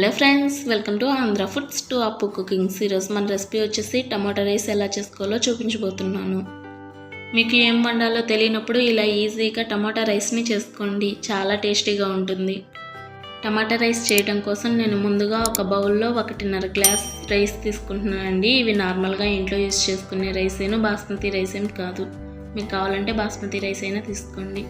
Hello friends welcome to Andhra foods to Appu cookings ఈరోజు మన recipe వచ్చేసి tomato rice ఎలా చేసుకోవాలో చూపించబోతున్నాను. మీకు ఏం వండాలో తెలియనప్పుడు ఇలా ఈజీగా టమాటా రైస్ని చేసుకోండి. చాలా టేస్టీగా ఉంటుంది. టమాటా రైస్ చేయడం కోసం నేను ముందుగా ఒక బౌల్లో ఒకటిన్నర గ్లాస్ రైస్ తీసుకుంటున్నానండి ఇవి నార్మల్గా ఇంట్లో యూజ్ చేసుకునే రైస్ ఏను బాస్మతి రైస్ ఏం కాదు. మీకు కావాలంటే బాస్మతి రైస్ అయినా తీసుకోండి.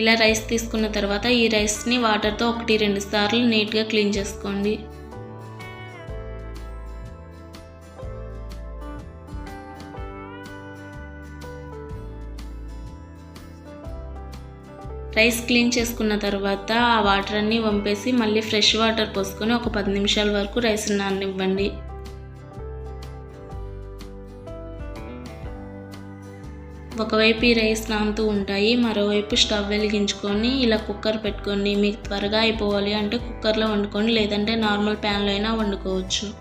ఇలా రైస్ తీసుకున్న తర్వాత ఈ రైస్ని వాటర్తో ఒకటి రెండు సార్లు నీట్గా క్లీన్ చేసుకోండి. రైస్ క్లీన్ చేసుకున్న తర్వాత ఆ వాటర్ అన్నీ వంపేసి మళ్ళీ ఫ్రెష్ వాటర్ పోసుకొని ఒక పది నిమిషాల వరకు రైస్ నాననివ్వండి. ఒకవైపు ఈ రైస్ నానుతూ ఉంటాయి మరోవైపు స్టవ్ వెలిగించుకొని ఇలా కుక్కర్ పెట్టుకోండి. మీకు త్వరగా అయిపోవాలి అంటే కుక్కర్లో వండుకోండి లేదంటే నార్మల్ ప్యాన్లో అయినా వండుకోవచ్చు.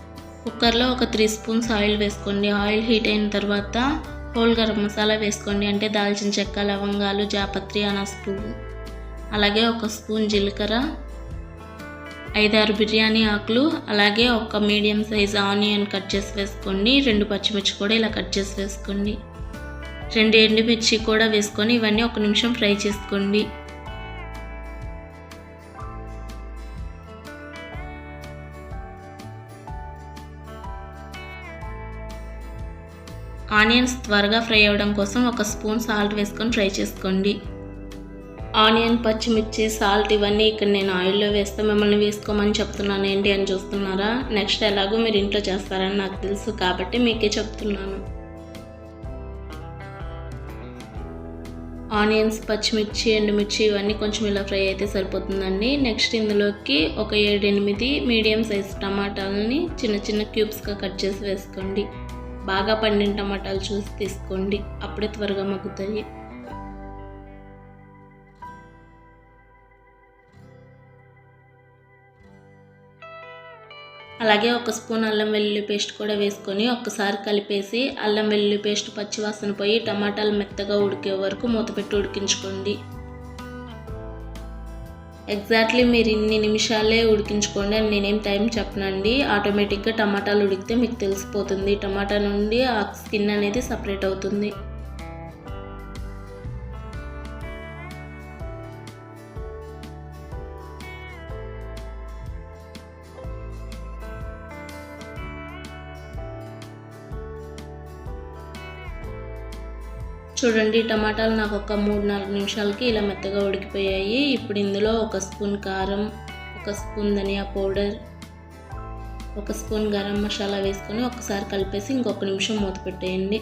కుక్కర్లో ఒక త్రీ స్పూన్స్ ఆయిల్ వేసుకోండి. ఆయిల్ హీట్ అయిన తర్వాత హోల్ గరం మసాలా వేసుకోండి. అంటే దాల్చిన చెక్క లవంగాలు జాపత్రి అనాస్ పువ్వు. అలాగే ఒక స్పూన్ జీలకర్ర ఐదారు బిర్యానీ ఆకులు అలాగే ఒక మీడియం సైజ్ ఆనియన్ కట్ చేసి వేసుకోండి. రెండు పచ్చిమిర్చి కూడా ఇలా కట్ చేసి వేసుకోండి. రెండు ఎండుమిర్చి కూడా వేసుకొని ఇవన్నీ ఒక నిమిషం ఫ్రై చేసుకోండి. ఆనియన్స్ త్వరగా ఫ్రై అవ్వడం కోసం ఒక స్పూన్ సాల్ట్ వేసుకొని ఫ్రై చేసుకోండి. ఆనియన్ పచ్చిమిర్చి సాల్ట్ ఇవన్నీ ఇక్కడ నేను ఆయిల్లో వేస్తే మిమ్మల్ని వేసుకోమని చెప్తున్నాను. ఏంటి అని చూస్తున్నారా? నెక్స్ట్ ఎలాగో మీరు ఇంట్లో చేస్తారని నాకు తెలుసు కాబట్టి మీకే చెప్తున్నాను. ఆనియన్స్ పచ్చిమిర్చి ఎండుమిర్చి ఇవన్నీ కొంచెం ఇలా ఫ్రై అయితే సరిపోతుందండి. నెక్స్ట్ ఇందులోకి ఒక ఏడు ఎనిమిది మీడియం సైజ్ టమాటాలని చిన్న చిన్న క్యూబ్స్గా కట్ చేసి వేసుకోండి. బాగా పండిన టమాటాలు చూసి తీసుకోండి. అప్పుడే త్వరగా మగ్గుతాయి. అలాగే ఒక స్పూన్ అల్లం వెల్లుల్లి పేస్ట్ కూడా వేసుకొని ఒక్కసారి కలిపేసి అల్లం వెల్లుల్లి పేస్ట్ పచ్చివాసన పోయి టమాటాలు మెత్తగా ఉడికే వరకు మూత పెట్టి ఉడికించుకోండి. ఎగ్జాక్ట్లీ మీరు ఇన్ని నిమిషాలే ఉడికించుకోండి అని నేనేం టైం చెప్పనండి ఆటోమేటిక్గా టమాటాలు ఉడికితే మీకు తెలిసిపోతుంది. టమాటా నుండి ఆ స్కిన్ అనేది సపరేట్ అవుతుంది. చూడండి టమాటాలు నాకు ఒక మూడు నాలుగు నిమిషాలకి ఇలా మెత్తగా ఉడికిపోయాయి. ఇప్పుడు ఇందులో ఒక స్పూన్ కారం ఒక స్పూన్ ధనియా పౌడర్ ఒక స్పూన్ గరం మసాలా వేసుకొని ఒకసారి కలిపేసి ఇంకొక నిమిషం మూత పెట్టేయండి.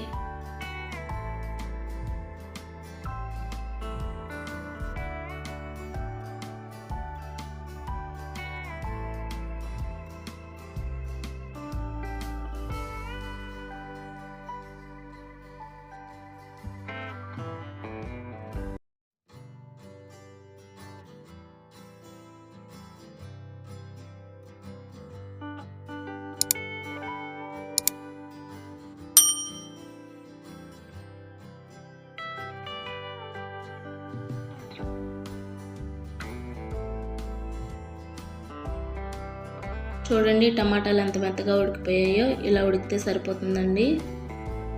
చూడండి టమాటాలు ఎంత మెత్తగా ఉడికిపోయాయో ఇలా ఉడికితే సరిపోతుందండి.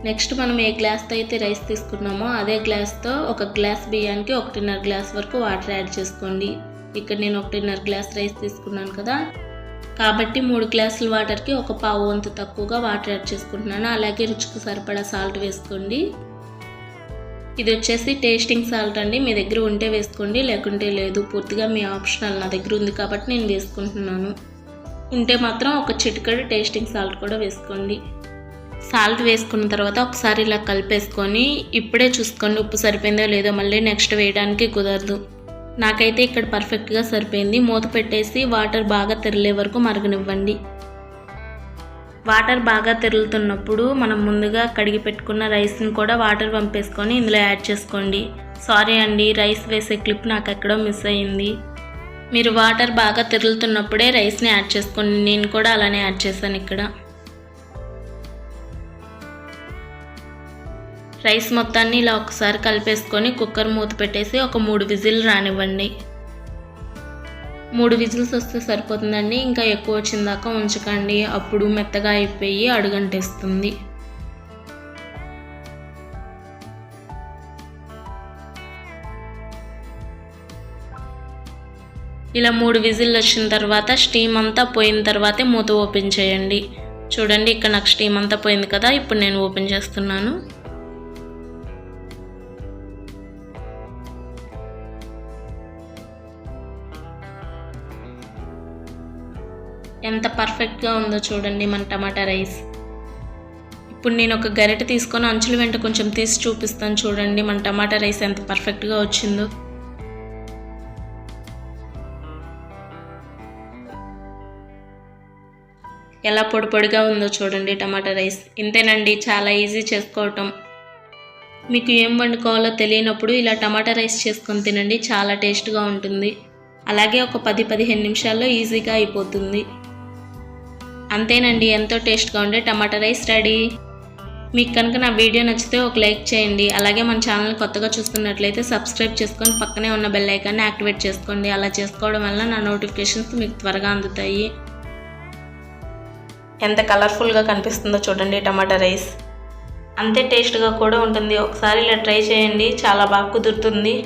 నెక్స్ట్ మనం ఏ గ్లాస్తో అయితే రైస్ తీసుకున్నామో అదే గ్లాస్తో ఒక గ్లాస్ బియ్యానికి ఒకటిన్నర గ్లాస్ వరకు వాటర్ యాడ్ చేసుకోండి. ఇక్కడ నేను ఒకటిన్నర గ్లాస్ రైస్ తీసుకున్నాను కదా. కాబట్టి మూడు గ్లాసుల వాటర్కి ఒక పావు వంతు తక్కువగా వాటర్ యాడ్ చేసుకుంటున్నాను. అలాగే రుచికి సరిపడా సాల్ట్ వేసుకోండి. ఇది వచ్చేసి టేస్టింగ్ సాల్ట్ అండి. మీ దగ్గర ఉంటే వేసుకోండి లేకుంటే లేదు. పూర్తిగా మీ ఆప్షనల్ నా దగ్గర ఉంది కాబట్టి నేను వేసుకుంటున్నాను. ఉంటే మాత్రం ఒక చిటికడు టేస్టింగ్ సాల్ట్ కూడా వేసుకోండి. సాల్ట్ వేసుకున్న తర్వాత ఒకసారి ఇలా కలిపేసుకొని ఇప్పుడే చూసుకోండి ఉప్పు సరిపోయిందో లేదో మళ్ళీ నెక్స్ట్ వేయడానికి కుదరదు. నాకైతే ఇక్కడ పర్ఫెక్ట్గా సరిపోయింది. మూత పెట్టేసి వాటర్ బాగా తెరలే వరకు మరగనివ్వండి. వాటర్ బాగా తెరులుతున్నప్పుడు మనం ముందుగా కడిగి పెట్టుకున్న రైస్ని కూడా వాటర్ పంపేసుకొని ఇందులో యాడ్ చేసుకోండి. సారీ అండి రైస్ వేసే క్లిప్ నాకు ఎక్కడో మిస్ అయ్యింది. మీరు వాటర్ బాగా తిరుగుతున్నప్పుడే రైస్ని యాడ్ చేసుకోండి. నేను కూడా అలానే యాడ్ చేశాను ఇక్కడ. రైస్ మొత్తాన్ని ఇలా ఒకసారి కలిపేసుకొని కుక్కర్ మూత పెట్టేసి ఒక మూడు విజిల్ రానివ్వండి. మూడు విజిల్స్ వస్తే సరిపోతుందండి. ఇంకా ఎక్కువ వచ్చిందాక ఉంచకండి. అప్పుడు మెత్తగా అయిపోయి అడుగంటేస్తుంది. ఇలా మూడు విజిల్ వచ్చిన తర్వాత స్టీమ్ అంతా పోయిన తర్వాతే మూత ఓపెన్ చేయండి. చూడండి ఇక్కడ నాకు స్టీమ్ అంతా పోయింది కదా ఇప్పుడు నేను ఓపెన్ చేస్తున్నాను. ఎంత పర్ఫెక్ట్గా ఉందో చూడండి మన టమాటా రైస్. ఇప్పుడు నేను ఒక గరిటె తీసుకొని అంచుల వెంట కొంచెం తీసి చూపిస్తాను చూడండి మన టమాటా రైస్ ఎంత పర్ఫెక్ట్గా వచ్చిందో. ఎలా పొడి పొడిగా ఉందో చూడండి టమాటా రైస్. ఇంతేనండి చాలా ఈజీ చేసుకోవటం. మీకు ఏం వండుకోవాలో తెలియనప్పుడు ఇలా టమాటా రైస్ చేసుకొని తినండి చాలా టేస్ట్గా ఉంటుంది. అలాగే ఒక పది పదిహేను నిమిషాల్లో ఈజీగా అయిపోతుంది. అంతేనండి ఎంతో టేస్ట్గా ఉండే టమాటా రైస్ రెడీ. మీకు కనుక నా వీడియో నచ్చితే ఒక లైక్ చేయండి. అలాగే మన ఛానల్ కొత్తగా చూస్తున్నట్లయితే సబ్స్క్రైబ్ చేసుకొని పక్కనే ఉన్న బెల్ ఐకాన్ని యాక్టివేట్ చేసుకోండి. అలా చేసుకోవడం వల్ల నా నోటిఫికేషన్స్ మీకు త్వరగా అందుతాయి. ఎంత కలర్ఫుల్గా కనిపిస్తుందో చూడండి టమాటా రైస్. అంతే టేస్ట్గా కూడా ఉంటుంది. ఒకసారి ఇలా ట్రై చేయండి. చాలా బాగా కుదురుతుంది.